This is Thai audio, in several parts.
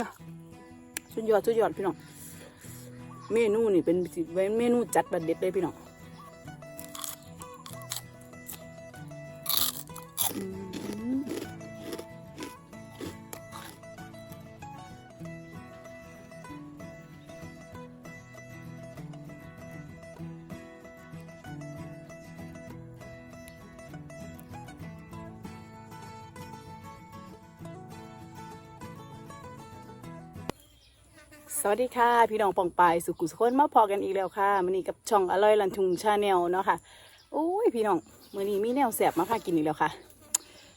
นะสุดยอดสุดยอดพี่น้องเมนูนี่เป็นสิเป็นเมนูจัดบัดเด็ดเลยพี่น้อง สวัสดีค่ะ พี่น้องปองปายสุกุสคนมาพอกันอีกแล้วค่ะมื้อนี้กับช่องอร่อยลันทุงชาแนลเนาะค่ะโอ้ยพี่น้องมื้อนี้มีแนวแสบมาพากินอีกแล้วค่ะ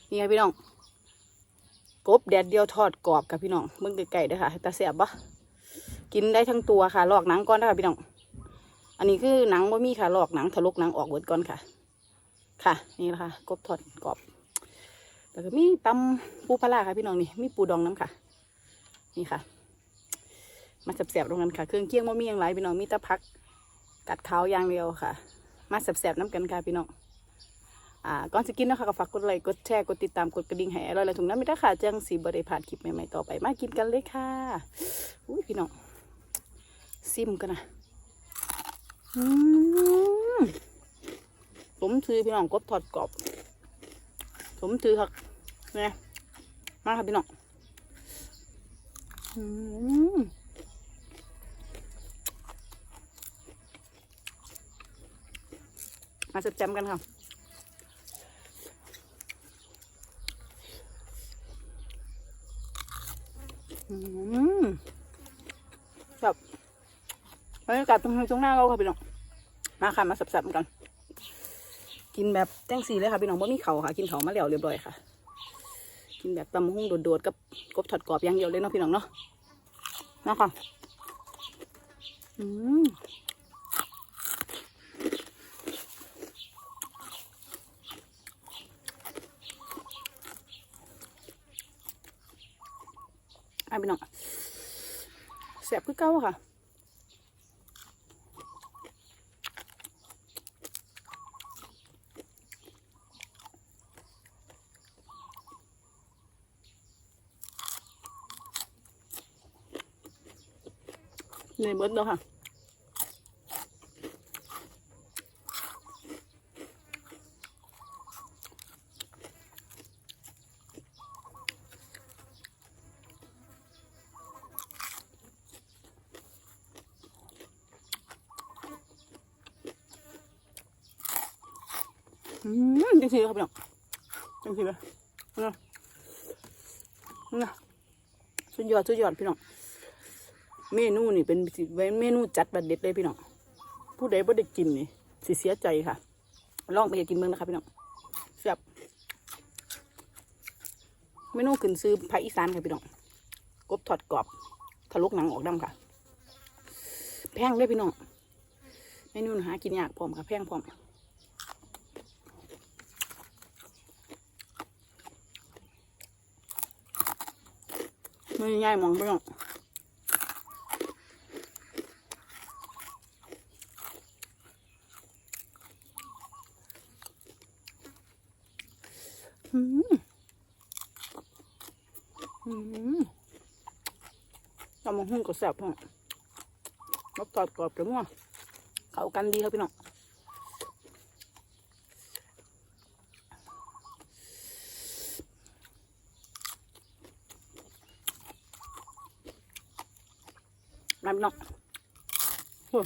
นี่ค่ะพี่น้องกบแดดเดียวทอดกรอบค่ะพี่น้องเบิ่งไก่ๆด้อค่ะตาแสบปะกินได้ทั้งตัวค่ะลอกหนังก่อนนะคะพี่น้องอันนี้คือหนังว่ามีค่ะลอกหนังทะลุหนังออกเบิดก่อนค่ะ ค่ะ นี่แหละคะกบทอดกรอบแล้วก็มีตำปูปลาร้าค่ะพี่น้องนี่มีปูดองน้ำค่ะ นี่ค่ะ มาแสบๆตรงนั้นค่ะ เครื่องเคียงว่ามีอย่างไรพี่น้องมีแตะพัก กัดเขาอย่างเดียวค่ะ มาแสบๆน้ำกันค่ะพี่น้องอ่าก่อนจะกินนะคะก็ฝากกดไลค์กดแชร์กดติดตามกดกระดิ่งให้อร่อยและถุงน้ำไม่ได้ค่ะจังสีบริพลาดคลิปใหม่ๆต่อไปมากินกันเลยค่ะอุ้ยพี่น้องซิมกันนะอืมสมถือพี่น้องกบทอดกรอบสมถือค่ะเนี่ยมาค่ะพี่น้องอืม มาจับจำกันค่ะอืมแบบบรรยากาศตรงตรงหน้าเราค่ะพี่น้องมาค่ะมาสับๆกัน กินแบบแจ้งสีเลยค่ะพี่น้องว่ามีเขาค่ะ กินเขามาแล้วเรียบร้อยค่ะ กินแบบตำหุ้งโดดๆกับกบถอดกรอบอย่างเดียวเลยเนาะพี่น้องเนาะนะค่ะอืม อะพี่น้องแสบคือเก้าค่ะในเบิดแล้วค่ะ อืมจังสีเลยครับพี่น้องจังสีเลยนะนะสุดยอดสุดยอดพี่น้องเมนูนี่เป็นเมนูจัดบัดเด็ดเลยพี่น้องผู้ใดบ่ได้กินนี่สิเสียใจค่ะ ลองไปกินเบิ่งนะคะพี่น้องแซ่บเมนูขึ้นซื้อภาคอีสานค่ะพี่น้องกบทอดกรอบทะลุหนังออกดำค่ะ แพงเลยพี่น้องเมนูนี่หากินยากพร้อมค่ะแพงพร้อม ไม่ง่ายมองไม่ต้องอืมอืมตำมะฮุ่งก็แซ่บพ่อรสทอดกรอบจังวเข้ากันดีครับพี่น้อง น้ำนองอ้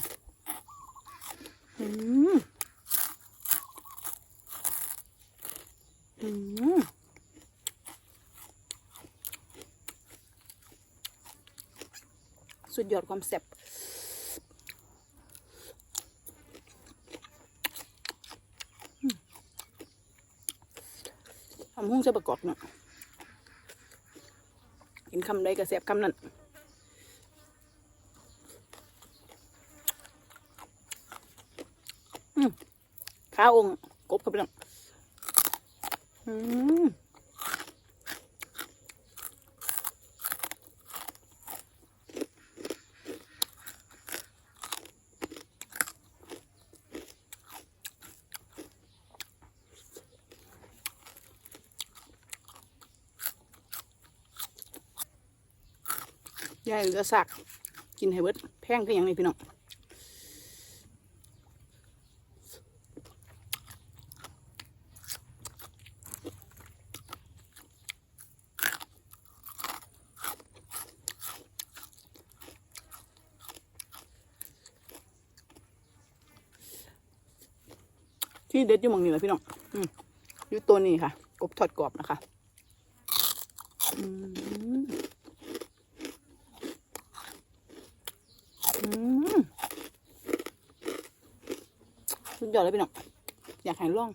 อืมอืมสุดยอดความแซ่บอืมทำหุ้งจะประกอบเนาะกินคำใดก็แซ่บคำนั้น ข้าวองกบครับพี่องอืมยายเหลือสักกินให้เบิดแพงคือหยังนี่พี่น้อง ที่เด็ดอยู่มองนี้แหละพี่น้องอือยู่ตัวนี้ค่ะ กบทอดกรอบนะคะอืมอืมสุดยอดเลยพี่น้องอยากให้ลอง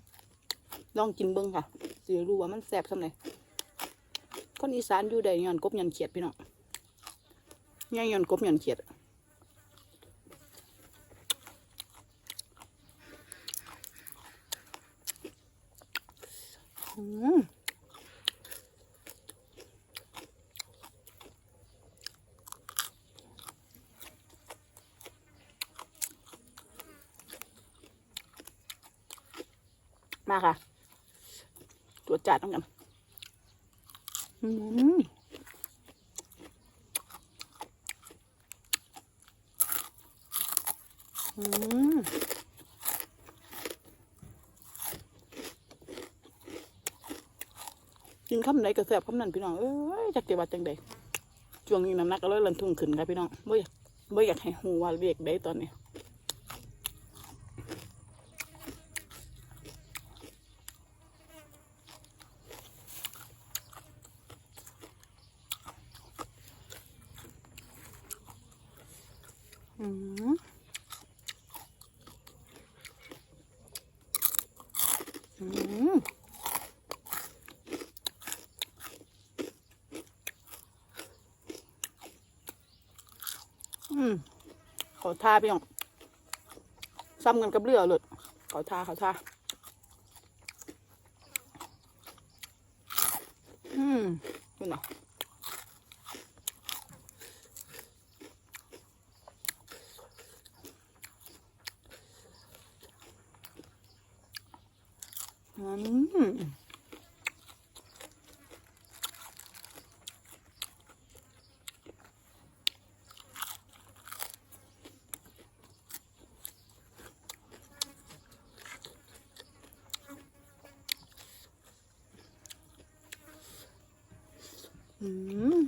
ลองกินเบิ้งค่ะสิรู้ว่ามันแซ่บสำไหนคนอีสานอยู่ได้ย้อนกบย้อนเขียดพี่น้องย่างย้อนกบย้อนเขียด มาค่ะ ตัวจัดต้องกัน อืมอืม กินคำไหนก็แซ่บคำนั้นพี่น้องเอ้ยจักเจ็บาจังใดช่วงนี้น้ำหนักก็เลยลันทุ่งขึ้นครับพี่น้องบ่อยากบ่อยากให้หูว่าเรียกได้ตอนนี้ อืมอืม ขอทาพี่น้องซ้ำกันกับเรือเลยขอทาขอทาอืมคุณเนะอืมอืม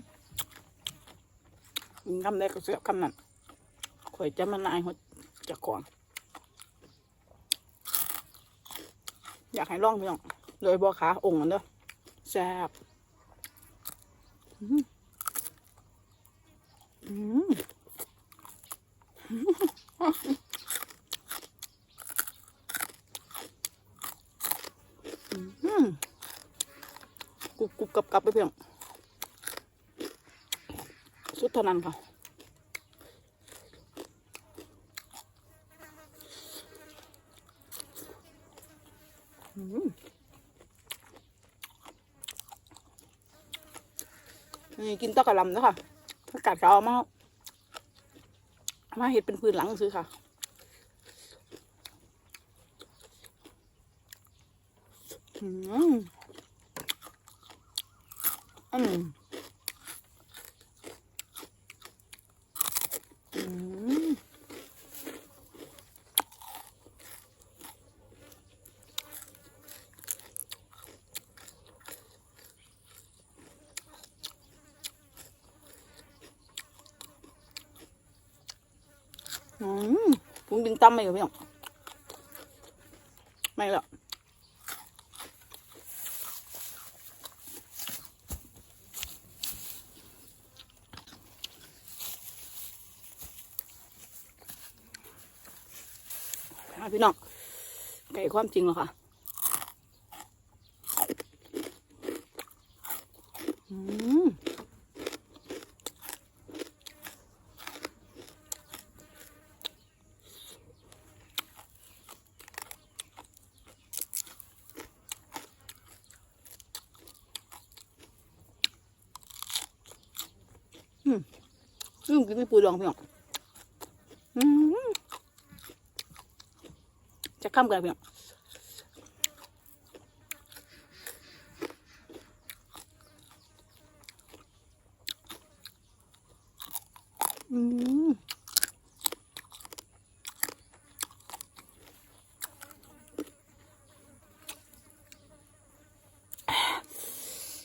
กินคำแรกก็เสียบคำนั้นข่อยจะมานายหัวจากก่อนอยากให้ลองพี่น้องโดยบัวขาองค์มันเด้อแซ่บอืมกรุบกรุบกับกับไปเพียง สุดเท่านั้นค่ะนี่กินตะกะลำนะค่ะอากาศเขาเอามาเอามาเห็ดเป็นพื้นหลังซื้อค่ะอืมอืมอืม อืมพุงดึงตั้มไม่เหรอพี่น้องไม่หรอกพี่น้องไก่ความจริงเหรอค่ะ อืมมกินไม่ปูดองพี่น้องจะข้ามกันพี่น้อ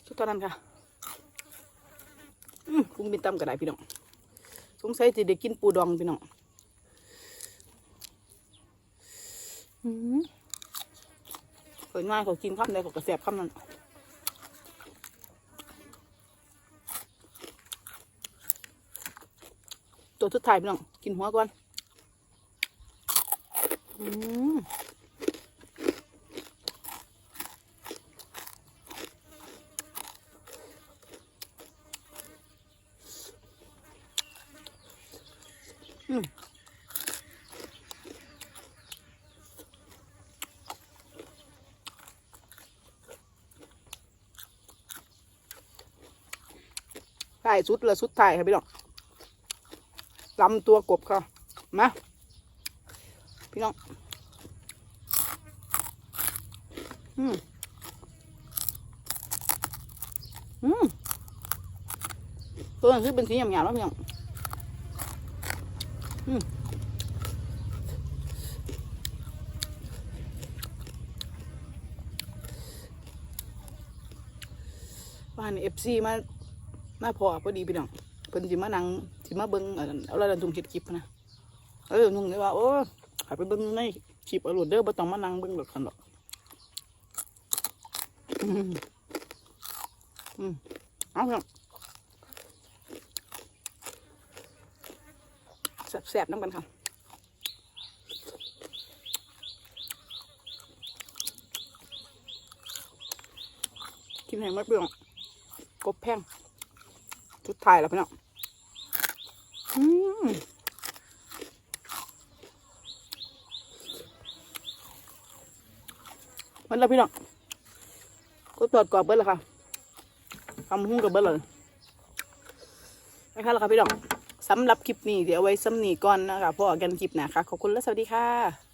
ชุดตอนนั้นค่ะ อืมกุ้งบินตำกระไดพี่น้องสงสัยจะได้กินปูดองพี่น้องอืมเปิดง่ายเขากินคำใดเขาก็แสบคำนั้นตัวสุดท้ายพี่น้องกินหัวก่อนอืม ถ่ายสุดละสุดถ่ายครับพี่น้องลำตัวกบค่ะมาพี่น้องอืมอืมตัวนั้นคือเป็นสีหยาบๆแล้วพี่น้องอืมบ้านเอฟซีมา มาพอพอดีพี่น้องเพิ่นสิมานั่งสิมาเบิ่งเอาละดันทุ่งเฮ็ดคลิปนะเออนุ่งเลยว่าโอ้หาไปเบิ่งในคลิปอาโหลดเด้อบ่ต้องมานั่งเบิ่งหรอกคันหรอกอืมอืมเอาพี่น้องแซ่บๆน้ำกันค่ะกินให้หมดพี่น้องกบแพง ชุดไทายแล้วพี่น้องมันแล้วพี่น้องก็ตรวจกรอบเบิ้ลแล้วค่ะทำหุ้งกับเบิ้ลเลยนะคะแล้วค่ะพี่น้องสำหรับคลิปนี้เดี๋ยวเอาไว้ซ้ำนีก่อนนะคะพอกันคลิปหนาค่ะ ขอบคุณและสวัสดีค่ะ